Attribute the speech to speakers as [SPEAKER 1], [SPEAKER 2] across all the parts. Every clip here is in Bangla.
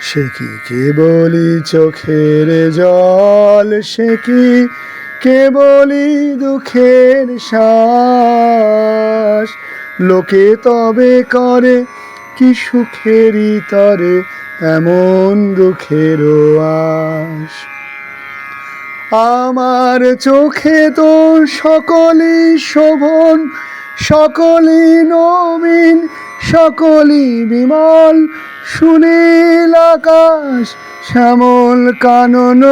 [SPEAKER 1] সে কি কে বলি চোখের জল? সে কি কে বলি দুঃখের শ্বাস? লোকে তবে করে কি সুখেরই তরে, এমন দুঃখের আশ। আমার চোখে তো সকলই শোভন, সকলই নবীন সকলই বিমল। সুনীল আকাশ, শ্যামল কানন,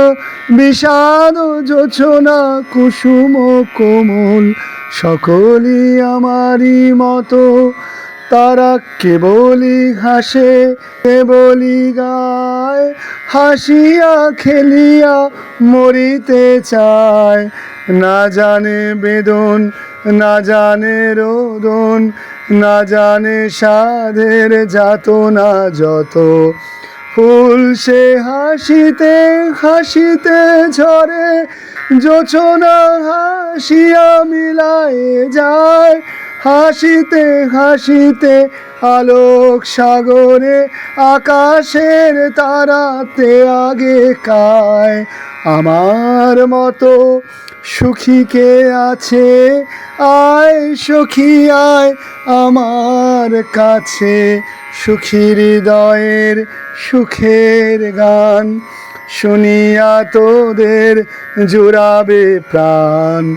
[SPEAKER 1] বিষাদ যোছনা, কুসুম কোমল। সকলই আমারই মতো। তারা কেবলই হাসে, কেবলই গায়। হাসিয়া, খেলিয়া, মরিতে চায়। না জানে বেদন, না জানে রোদন। না জানে সাধের যাতনা যত। ফুল সে হাসিতে হাসিতে ঝরে যোচনা হাসিয়া মিলায়ে যায়। হাসিতে হাসিতে আলোক সাগরে, আকাশের তারাতে আগে কায়। আমার মতো সুখী কে আছে? আয় সুখী, আয় আমার কাছে। সুখী হৃদয়ের সুখের গান শুনিয়া তোদের জুড়াবে প্রাণ।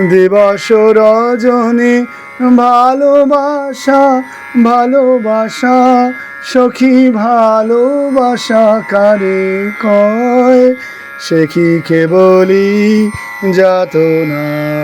[SPEAKER 1] দিবস রজনী ভালোবাসা ভালোবাসা সখী ভালোবাসা কারে কয়? সে কি কেবলি যাত নাম